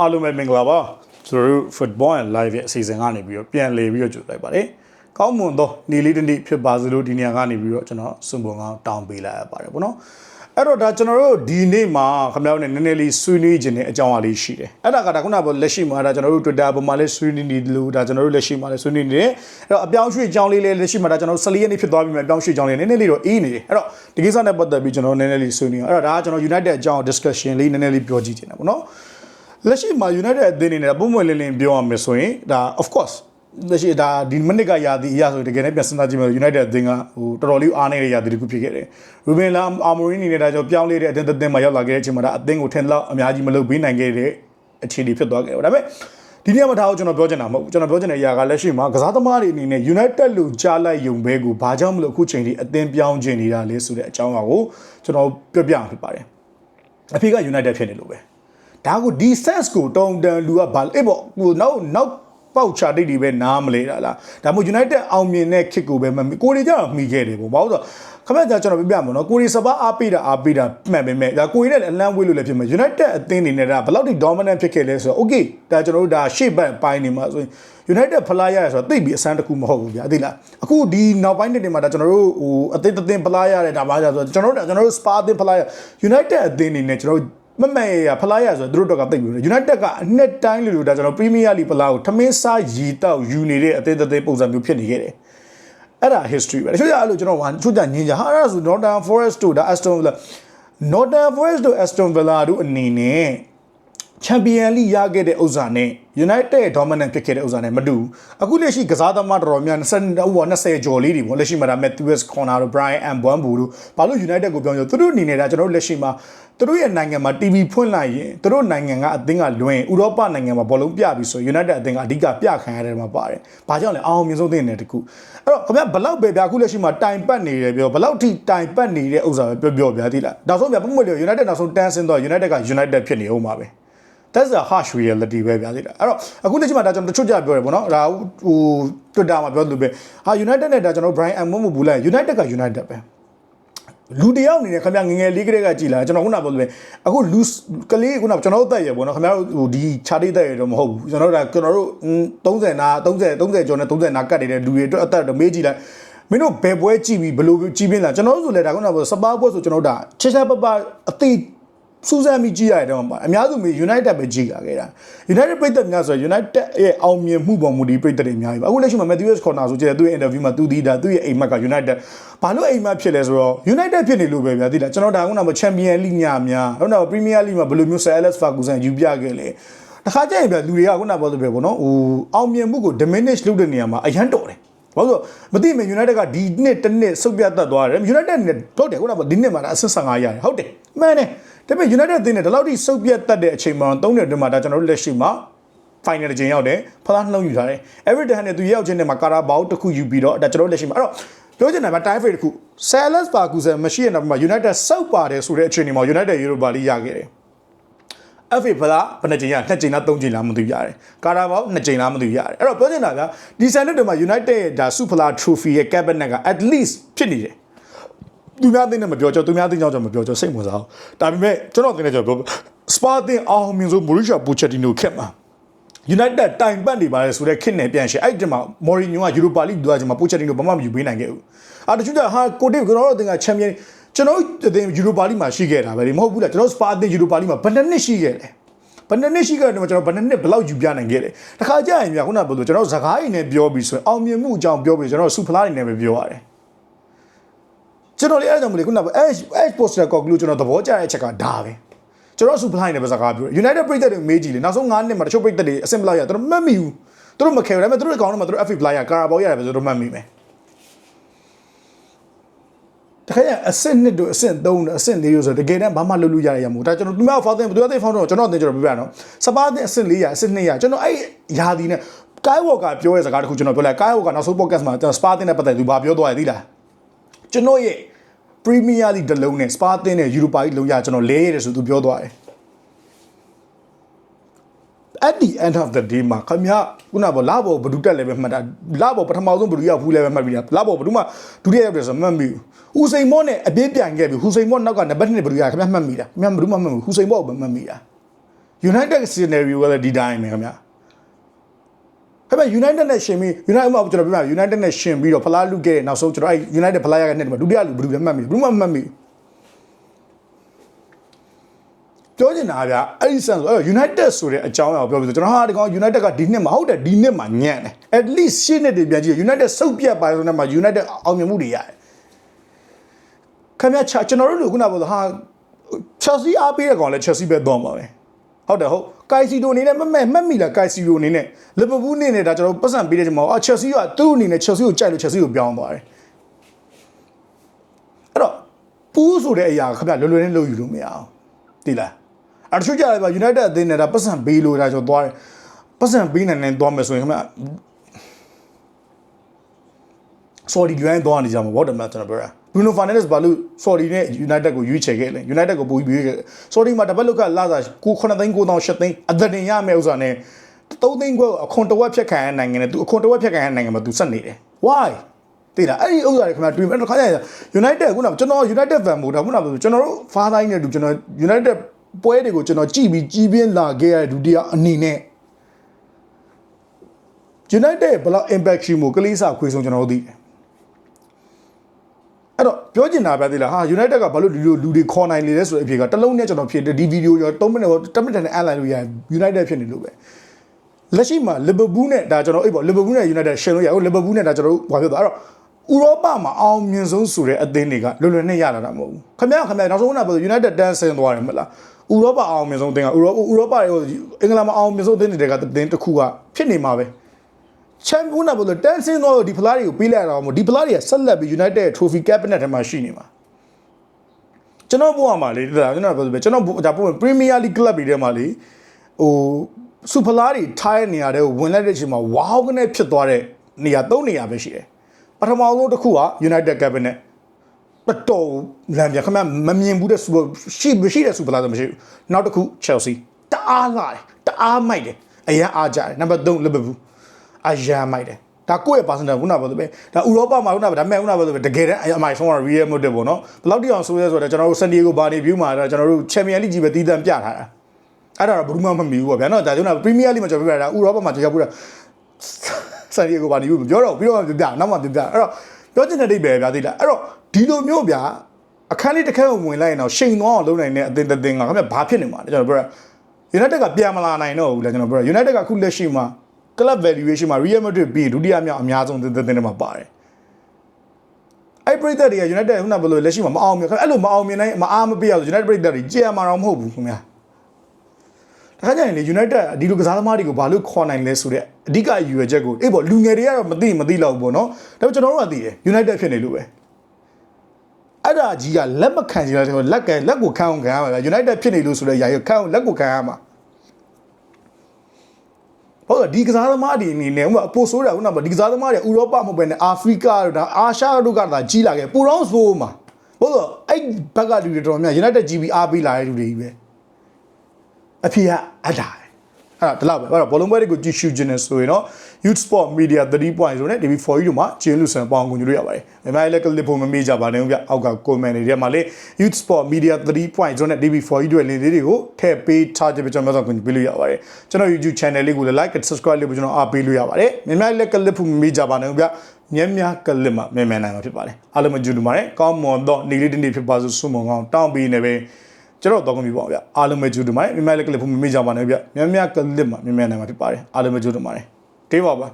အားလုံးပဲမင်္ဂလာပါကျွန်တော်တို့ football and live ရဲ့အစီအစဉ်ကနေပြီးတော့ပြန်လည်ပြီးတော့ကြိုလိုက်ပါတယ်ကောင်းမွန်သောနေလေးတစ်နေ့ဖြစ်ပါစေလို့ဒီနေရာကနေပြီးတော့ကျွန်တော်စွန်ပုံကောင်းတောင်းပေးလိုက်ရပါတယ်ပေါ့နော်အဲ့တော့ဒါကျွန်တော်တို့ဒီနေ့မှာခင်ဗျားတို့နဲ့နည်းနည်းလေးဆွေးနွေးခြင်းတဲ့အကြောင်းအလေးရှိတယ်အဲ့ဒါကဒါခုနကလက်ရှိမှာဒါကျွန်တော်တို့ Twitter ပေါ်မှာလည်းဆွေးနွေးနေလို့ဒါကျွန်တော်တို့လက်ရှိမှာလည်းဆွေးနွေးနေတယ်အဲ့တော့အပြောင်းရွှေ့အကြောင်းလေးလည်းလက်ရှိမှာဒါကျွန်တော်တို့14ရက်နေ့ဖြစ်သွားပြီမှာအပြောင်းရွှေ့အကြောင်းလေးနည်းနည်းလေးတော့အေးနေတယ်အဲ့တော့ဒီကိစ္စနဲ့ပတ်သက်ပြီးကျွန်တော်နည်းနည်းလေးဆွေးနွေးအောင်အဲ့တော့ဒါကကျွန်တော် United အကြောင်း discussion လေးနည်းနည်းလေးပြောကြည့်ချင်တယ်ပေါ့နော် လက်ရှိမှာ United အသင်းအနေနဲ့ပုံမှန်လင်းလင်းပြောရမယ်ဆိုရင်ဒါ of course လက်ရှိဒါဒီမိနစ်ကရာသီအရဆိုတကယ်နဲ့ပြန်စဉ်းစားကြည့်မယ် United အသင်းကဟိုတော်တော်လေးအားနေတဲ့ရာသီတစ်ခုဖြစ်ခဲ့တယ်။ Ruben Lam Amorim အနေနဲ့ဒါကြောင့်ပြောင်းလဲတဲ့အသင်းအသင်းမှာရောက်လာခဲ့တဲ့အချိန်မှာဒါအသင်းကိုထင်လောက်အများကြီးမလုပ်ပေးနိုင်ခဲ့တဲ့အခြေအနေဖြစ်သွားခဲ့တယ်။ဒါပေမဲ့ဒီနေ့မှာဒါကိုကျွန်တော်ပြောချင်တာမဟုတ်ဘူးကျွန်တော်ပြောချင်တဲ့အရာကလက်ရှိမှာကစားသမားတွေအနေနဲ့ United လို့ကြားလိုက်ယုံဘဲကိုဘာကြောင့်မလို့အခုချိန်ထိအသင်းပြောင်းချင်နေတာလဲဆိုတဲ့အကြောင်းအရာကိုကျွန်တော်ပြောပြအောင်ဖြစ်ပါတယ်။အဖေက United ဖြစ်နေလို့ပဲ။ ဒါကိုဒီ sense ကိုတုံတန်လူကဘာလဲပေါ့ဟိုနောက်နောက်ပေါက်ချတိတ်တွေပဲနားမလဲတာလားဒါမှမဟုတ် United အောင်မြင်တဲ့ kick ကိုပဲမမီကိုရီကြတော့မှီခဲ့တယ်ပေါ့ဘာလို့ဆိုခမရကျွန်တော်ပြပြမှာနော်ကိုရီစပါအားပေးတာအားပေးတာမှန်ပေမဲ့ဒါကိုရီနဲ့အလန်းဝေးလို့လည်းဖြစ်မှာ United အသင်းနေနဲ့ဒါဘယ်လောက်ထိ dominant ဖြစ်ခဲ့လဲဆိုတော့ okay ဒါကျွန်တော်တို့ဒါရှေ့ဘက်ပိုင်းနေမှာဆိုရင် United ဖလားရရဆိုတော့သိပြီးအစမ်းတစ်ခုမဟုတ်ဘူးဗျာသိလားအခုဒီနောက်ပိုင်းနှစ်တွေမှာဒါကျွန်တော်တို့ဟိုအသင်းတစ်သင်းဖလားရတယ်ဒါမှဆိုတော့ကျွန်တော်တို့ကျွန်တော်တို့ Spa အသင်းဖလားရ United အသင်းနေနဲ့ကျွန်တော်တို့ မမရရဖလားရဆိုတော့သူတို့တော့ကသိပြီ United ကအနှစ်တိုင်းလူလူဒါကျွန်တော် Premier League ဖလားကိုထမင်းစားရီတောက်ယူနေတဲ့အသေးသေးပုံစံမျိုးဖြစ်နေခဲ့တယ်အဲ့ဒါ history ပဲတချို့ကြအဲ့လိုကျွန်တော်ဟာတချို့ကြညင်ကြဟာအဲ့ဒါဆို Nottingham Forest တို့ဒါ Aston Villa Nottingham Forest တို့ Aston Villa တို့အနေနဲ့ Champion League ရခဲ့တဲ့ဥစ္စာနဲ့ United dominant ဖြစ်ခဲ့တဲ့ဥစ္စာနဲ့မတူဘူးအခုလက်ရှိကစားသမားတော်တော်များ20ဟို20ကျော်လေးတွေပေါ့လက်ရှိမှာဒါ Matthews Corner တို့ Brian Mbambu တို့ဘာလို့ United ကိုပြောင်းရသူတို့အနေနဲ့ဒါကျွန်တော်တို့လက်ရှိမှာသူတို့ရဲ့နိုင်ငံမှာ TV ဖွင့်လိုက်ရင်သူတို့နိုင်ငံကအသင်းကလွင်ဥရောပနိုင်ငံမှာဘောလုံးပြပြီးဆို United အသင်းကအဓိကပြခံရတဲ့မှာပါတယ်။ဘာကြောင့်လဲအောင်မြင်ဆုံးသင်းနေတခု။အဲ့တော့ခင်ဗျဘလောက်ပဲဗျာအခုလက်ရှိမှာတိုင်ပတ်နေတယ်ပြောဘလောက်ထိတိုင်ပတ်နေတဲ့ဥစ္စာပဲပြောပြောဗျာသိလား။နောက်ဆုံးဗျာပုံမှန်လို့ United နောက်ဆုံးတန်းဆင်းတော့ United က United ဖြစ်နေအောင်ပါပဲ။ that's a harsh reality ပဲဗျာသိလားအဲ့တော့အခုလက်ရှိမှာဒါကျွန်တော်တချို့ကြပြောတယ်ဗောနော်ဒါဟို Twitter မှာပြောလို့ပဲဟာ United နဲ့ဒါကျွန်တော် Brian M မဘူးလိုက် United က United ပဲလူတယောက်အနေနဲ့ခင်ဗျငငယ်လေးကလေးကကြည်လာကျွန်တော်ခုနပြောလို့ပဲအခုလူကလေးခုနကျွန်တော်တို့တက်ရပေါ့နော်ခင်ဗျားတို့ဟိုဒီခြားတိတ်တက်ရတော့မဟုတ်ဘူးကျွန်တော်တို့ဒါကျွန်တော်တို့30နာ30 30ကျော်နဲ့30နာကတ်နေတဲ့လူတွေအတွက်အသက်တော့မေးကြည့်လိုက်မင်းတို့ဘယ်ပွဲကြည့်ပြီးဘယ်လိုကြည့်ပြင်းလာကျွန်တော်တို့ဆိုလဲဒါခုနကစပါးပွဲဆိုကျွန်တော်တို့ဒါချက်ချက်ပပအသေး စူးစမ်းပြီးကြည့်ရတယ်တော့ပါအများစုမေ United ပဲကြည့်လာခဲ့တာ United ပြည်သက်များဆို United ရဲ့အောင်မြင်မှုပေါ်မူဒီပြည်သက်တွေအများကြီးပါအခုလက်ရှိမှာ Matthews Corner ဆိုကြည့်တယ်သူ့ရဲ့ interview မှာသူဒီတာသူ့ရဲ့အိမ်မက်က United ဘာလို့အိမ်မက်ဖြစ်လဲဆိုတော့ United ဖြစ်နေလို့ပဲဗျာသိလားကျွန်တော်ဒါကမှ Champion League ညများဟုတ်တော့ Premier League မှာဘယ်လိုမျိုး Sir Alex Ferguson ယူပြခဲ့လဲတခါကျရင်ဗျာလူတွေကခုနပြောသလိုပဲပေါ့နော်ဟိုအောင်မြင်မှုကို diminish လုပ်တဲ့နေရာမှာအရန်တော်တယ်ဘာလို့မသိမ United ကဒီနှစ်တစ်နှစ်စုပ်ပြတ်တတ်သွားတယ် United နဲ့ဟုတ်တယ်ခုနကဒီနှစ်မှာအဆင့်15ရတယ်ဟုတ်တယ်မှန်တယ် ဒါပေမဲ့ United အသင်းနဲ့ဒီလောက်ထိစုပ်ပြတ်တတ်တဲ့အချိန်မှာ3နှစ်အတွင်းမှာဒါကျွန်တော်တို့လက်ရှိမှာ final တစ်ချိန်ရောက်တယ်ဖလားနှလုံးယူထားတယ် Everton နဲ့သူရောက်ချင်းနဲ့မှာကာရာဘောက်တစ်ခုယူပြီးတော့ဒါကျွန်တော်တို့လက်ရှိမှာအဲ့တော့ပြောချင်တာက time frame တစ်ခု Salas Ferguson မရှိတဲ့နောက်မှာ United စောက်ပါတယ်ဆိုတဲ့အချိန်ဒီမှာ United Europa League ရခဲ့တယ် FA ဖလားဘယ်နှချိန်ရနှစ်ချိန်လားသုံးချိန်လားမသိရတယ်ကာရာဘောက်နှစ်ချိန်လားမသိရတယ်အဲ့တော့ပြောချင်တာကဒီဆန်နစ်တွေမှာ United ရဲ့ဒါစုဖလား trophy ရဲ့ cabinet က at least ဖြစ်နေတယ် သူများသိနေမပြောကြောသူများသိကြောင်ကြောမပြောကြောစိတ်ဝင်စားအောင်ဒါပေမဲ့ကျွန်တော်သိနေကြောပြောစပါတင်အောင်မြင်ဆိုမိုရီရှာပူချက်တီနိုခက်မှာ United တိုင်ပတ်နေပါလေဆိုတဲ့ခစ်နဲ့ပြန်ရှယ်အဲ့ဒီမှာမော်ရီညိုကယူရိုပါလိဒူအချင်းမှာပိုချက်တီနိုဘာမှမယူပေးနိုင်ခဲ့ဘူးအာတချို့ကဟာကိုတေကျွန်တော်တို့အသင်ကချန်ပီယံကျွန်တော်တို့အသင်ယူရိုပါလိမှာရှိခဲ့တာပဲလေမဟုတ်ဘူးလားကျွန်တော်စပါအသင်ယူရိုပါလိမှာဘယ်နှစ်နှစ်ရှိခဲ့လဲဘယ်နှစ်နှစ်ရှိခဲ့တယ်ကျွန်တော်ဘယ်နှစ်နှစ်ဘယ်လောက်ယူပြနိုင်ခဲ့လဲတခါကြာရင်ပြခုနကပြောလို့ကျွန်တော်စကားရည်နဲ့ပြောပြီးဆိုရင်အောင်မြင်မှုအကြောင်းပြောပြီးကျွန်တော်စူဖလားနေနဲ့ပဲပြောရတယ် ကျွန်တော်လေအဲ့ကြောင့်မလို့ခုနက edge edge poster ကောက်လို့ကျွန်တော်သဘောကျတဲ့အချက်ကဒါပဲကျွန်တော်စူဖလိုက်နေပဲစကားပြော United ပြည်သက်တွေမေးကြည့်လေနောက်ဆုံး9နှစ်မှာတချို့ပြည်သက်တွေအဆင့်ပလိုက်ရသူတို့မှတ်မိဘူးသူတို့မခဲဘူးဒါပေမဲ့သူတို့အကောင့်ထဲမှာသူတို့ FA player ကာရာဘောရတယ်ပဲသူတို့မှတ်မိမယ်တခါကျအဆင့်နှစ်တို့အဆင့်3တို့အဆင့်4တို့ဆိုတကယ်တမ်းဘာမှလုပ်လို့ရရရမို့ဒါကျွန်တော်သူများဖောက်တဲ့သူများတဲ့ဖောက်တော့ကျွန်တော်အတင်ကျွန်တော်ပြပြနော်စပါးတဲ့အဆင့်400အဆင့်200ကျွန်တော်အဲ့ယာဒီနဲ့ကိုင်းဝေါ်ကပြောတဲ့စကားတခုကျွန်တော်ပြောလိုက်ကိုင်းဝေါ်ကနောက်ဆုံး podcast မှာကျွန်တော်စပါးတဲ့နဲ့ပတ်သက်သူဘာပြောသွားရသီးလားကျွန်တော်ရဲ့ Premier League တလုံးနဲ့စပါးတဲ့နဲ့ Europa League လုံးရကျွန်တော်လဲရတယ်ဆိုသူပြောသွားတယ် at the end of the day မှာခမရခုနကလာဘောဘဒုတက်လည်းပဲမှတ်တာလာဘောပထမဆုံးဘဒုရောက်ဖူးလည်းပဲမှတ်ပြီးတာလာဘောဘဒုမှဒုတိယရောက်တယ်ဆိုမှတ်မိဘူးဟူစိန်မော့နဲ့အပြေးပြန်ခဲ့ပြီဟူစိန်မော့နောက်ကနံပါတ်2ဘဒုရခမရမှတ်မိတာခမရဘဒုမှမှတ်မိဟူစိန်မော့ကိုမှတ်မိတာ United scenario ကလည်းဒီတိုင်းပဲခင်ဗျာ အဲ့မဲ့ United နဲ့ရှင်ပြီး United မှာကျွန်တော်ပြောပြ United နဲ့ရှင်ပြီးတော့ဖလားလူခဲ့တဲ့နောက်ဆုံးကျွန်တော်အဲ့ United ဖလားရတဲ့နေ့မှာဒုတိယလူဘယ်သူလဲမှတ်မိဘူးမှတ်မှတ်မိပြောချင်တာဗျာအဲ့ဒီ sense အဲ့ United ဆိုတဲ့အကြောင်းအရာကိုပြောပြီးဆိုကျွန်တော်ဟာဒီကောင် United ကဒီနှစ်မှာဟုတ်တယ်ဒီနှစ်မှာညံ့တယ် at least ရှင်းနှစ်တွေပြန်ကြည့် United စုပ်ပြတ်ပါဆိုတဲ့မှာ United အောင်မြင်မှုတွေရတယ်ခင်ဗျာကျွန်တော်တို့လူခုနကပြောဟာ Chelsea အားပေးတဲ့ကောင်လည်း Chelsea ပဲသွားမှာပဲ ဟုတ်တယ်ဟုတ်ကိုက်စီဒိုအနေနဲ့မမဲ့မှတ်မိလားကိုက်စီဒိုအနေနဲ့လီဗာပူးအနေနဲ့ဒါကျွန်တော်ပတ်စံပေးတဲ့ချိန်မှာအာ Chelsea ကသူ့အနေနဲ့ Chelsea ကိုကြိုက်လို့ Chelsea ကိုပြောင်းသွားတယ်အဲ့တော့ပူးဆိုတဲ့အရာခင်ဗျလွယ်လွယ်နဲ့လုပ်ယူလို့မရအောင်သိလားအဲ့တချို့ကြတယ်ဗျ United အသင်းနဲ့ဒါပတ်စံပေးလို့ဒါကျွန်တော်သွားတယ်ပတ်စံပေးနေနေသွားမယ်ဆိုရင်ခင်ဗျ Saudi ဒီတိုင်းသွားနေကြမှာဘောတယ်မလားကျွန်တော်ပြောတာ Bruno Fernandes ဘာလို့ Saudi နဲ့ United ကိုရွေးချယ်ခဲ့လဲ United ကိုပိုပြီးရွေးခဲ့ Saudi မှာတပတ်လောက်ကလာစား9 9သိန်း9 8သိန်းအသက်တင်ရမယ်ဥစ္စာနဲ့3သိန်းခွဲအခွန်တဝက်ဖြတ်ခံရနိုင်ငံနဲ့သူအခွန်တဝက်ဖြတ်ခံရနိုင်ငံမှာသူဆက်နေတယ် why တိလားအဲ့ဒီဥစ္စာတွေခင်ဗျာတွေ့မယ်ခါကျရင် United ခုနကကျွန်တော် United fan မို့ဒါခုနကကျွန်တော်တို့ father နဲ့တူကျွန်တော် United ပွဲတွေကိုကျွန်တော်ကြည့်ပြီးကြီးပြင်းလာခဲ့ရတဲ့ဒုတိယအနေနဲ့ United ဘယ်လောက် impact ရှိမှုကလေးစားခွေးဆုံးကျွန်တော်တို့သိတယ် အဲ့တော့ပြောချင်တာပဲသိလားဟာ United ကဘာလို့ဒီလိုလူတွေခေါ်နိုင်လေလဲဆိုတဲ့အဖြေကတစ်လုံးနဲ့ကျွန်တော်ဖြစ်တယ်ဒီဗီဒီယိုရော3မိနစ်ရော10မိနစ်နဲ့အန်လိုင်းလို့ရရင် United ဖြစ်နေလို့ပဲလက်ရှိမှာ Liverpool နဲ့ဒါကျွန်တော်အေးပေါ့ Liverpool နဲ့ United ရှင်လို့ရဟုတ် Liverpool နဲ့ဒါကျွန်တော်တို့ဘာဖြစ်သွားအဲ့တော့ဥရောပမှာအောင်မြင်ဆုံးဆိုတဲ့အသင်းတွေကလွယ်လွယ်နဲ့ရလာတာမဟုတ်ဘူးခင်ဗျာခင်ဗျာနောက်ဆုံးကပြော United တန်းဆင်းသွားတယ်မလားဥရောပအောင်မြင်ဆုံးအသင်းကဥရောဥရောပရောအင်္ဂလန်မှာအောင်မြင်ဆုံးအသင်းတွေကသင်းတစ်ခုကဖြစ်နေမှာပဲ ချန်ပီယံနာဘလို့တန်းစင်းတော့ဒီဖလားတွေကိုပေးလိုက်တော့မို့ဒီဖလားတွေကဆက်လက်ပြီး United Trophy Cabinet ထဲမှာရှိနေမှာကျွန်တော်ဘုရားမှာလေဒါကျွန်တော်ပြောဆိုပဲကျွန်တော်ဒါပုံ Premier League Club တွေထဲမှာလေဟိုစူဖလားတွေထားတဲ့နေရာတွေကိုဝင်လိုက်တဲ့အချိန်မှာဝါးကနေဖြစ်သွားတဲ့နေရာ၃နေရာပဲရှိတယ်ပထမဆုံးတစ်ခုက United Cabinet တော်တော်လမ်းပြခမမမြင်ဘူးတဲ့စူရှိမရှိတဲ့စူဖလားဆိုမရှိဘူးနောက်တစ်ခု Chelsea တအားလာတယ်တအားမိုက်တယ်အရင်အားကြတယ်နံပါတ်3 Liverpool အရန်မိုက်တယ်ဒါကိုယ့်ရဲ့ personal ခုနကပြောသလိုပဲဒါဥရောပမှာခုနကဒါမဲ့ခုနကပြောသလိုပဲတကယ်တမ်းအမိုင်ဆုံးက real motive ပေါ့နော်ဘယ်လောက်တိအောင်ဆိုရဲဆိုတော့ကျွန်တော်တို့ San Diego Barney View မှာတော့ကျွန်တော်တို့ Champion League ကြီးပဲတီးတန်းပြထားတာအဲ့ဒါတော့ဘယ်သူမှမမီဘူးပေါ့ဗျာနော်ဒါကြောင့် Premier League မှာကျွန်တော်ပြတာဥရောပမှာကျွန်တော်ပြတာ San Diego Barney View ပြောတော့ပြီးတော့ပြပြနောက်မှပြပြအဲ့တော့ပြောချင်တဲ့ဒိတ်ပဲဗျာသိလားအဲ့တော့ဒီလိုမျိုးဗျာအခန်းလေးတစ်ခန်းကိုဝင်လိုက်ရင်တော့ရှိန်သွားအောင်လုပ်နိုင်တဲ့အသင်းတစ်သင်းကခင်ဗျဘာဖြစ်နေမှာလဲကျွန်တော်ပြောတာ United ကပြန်မလာနိုင်တော့ဘူးလေကျွန်တော်ပြောတာ United ကအခုလက်ရှိမှာ club valuation မှာ Real Madrid ပြီးဒုတိယမြောက်အများဆုံးသင်းသင်းတွေမှာပါတယ်အဲ့ပရိသတ်တွေက United ခုနကဘယ်လိုလက်ရှိမှာမအောင်မြင်အဲ့လိုမအောင်မြင်နိုင်မအားမပေးရဆို United ပရိသတ်တွေကြည်ရမှာတော့မဟုတ်ဘူးခင်ဗျာတခါကျရင်လေ United ဒီလိုကစားသမားတွေကိုဘာလို့ခေါ်နိုင်လဲဆိုတဲ့အဓိကယူရချက်ကိုအေးပေါ့လူငယ်တွေကတော့မသိမသိတော့ဘူးပေါ့နော်ဒါပေမဲ့ကျွန်တော်တို့ကသိတယ် United ဖြစ်နေလို့ပဲအဲ့ဒါကြီးကလက်မခံကြရတဲ့လက်ကလက်ကိုခံအောင်ခံရမှာဗျ United ဖြစ်နေလို့ဆိုတဲ့ຢာရခံအောင်လက်ကိုခံရမှာ ဟုတ်တယ်ဒီကစားသမားတွေအနေနဲ့ဥပမာပိုဆိုးတာခုနကဒီကစားသမားတွေဥရောပမဟုတ်ဘဲနဲ့အာဖရိကတို့ဒါအာရှတို့ကသာကြီးလာခဲ့ပူတော့ဆိုးမှာဟုတ်တော့အဲ့ဘက်ကလူတွေတော်များ United GB အားပေးလာတဲ့လူတွေကြီးပဲအဖေကအတား အဲ့ဒါဒီလောက်ပဲအဲ့တော့ဘောလုံးပွဲတွေကိုကြည့်ရှုခြင်းနဲ့ဆိုရင်တော့ Youth Sport Media 3.0နဲ့ DB4 တို့မှာဂျင်းလူဆန်ပေါင်းကူညီလို့ရပါတယ်။မြန်မာလည်းကလစ်ဖို့မမေ့ကြပါနဲ့ဗျ။အောက်က comment တွေထဲမှာလေ Youth Sport Media 3.0နဲ့ DB4 တို့လင်းလေးတွေကိုထည့်ပေးထားကြပြီးကျွန်တော်တို့ကူညီပေးလို့ရပါတယ်။ကျွန်တော် YouTube channel လေးကိုလည်း like and subscribe လုပ်ပြီးကျွန်တော်အားပေးလို့ရပါတယ်။မြန်မာလည်းကလစ်ဖို့မမေ့ကြပါနဲ့ဗျ။မြဲမြကလစ်မှာမြန်မြန်နိုင်မှာဖြစ်ပါတယ်။အားလုံးမကြည့်လို့ပါတယ်။ကောင်းမွန်တော့နေ့လေးတစ်နေ့ဖြစ်ပါစို့ဆုမွန်ကောင်းတောင်းပေးနေပဲ ကျွန်တော်တော့ကွန်ပျူတာပါဗျအားလုံးပဲကြည့်လို့ပါတယ်မြန်မာလည်းကလစ်ဖို့မမေ့ကြပါနဲ့ဗျ။မြဲမြကလစ်မှာမြန်မြန်နိုင်မှာဖြစ်ပါတယ်။အားလုံးပဲကြည့်လို့ပါတယ်။တေးပါပါ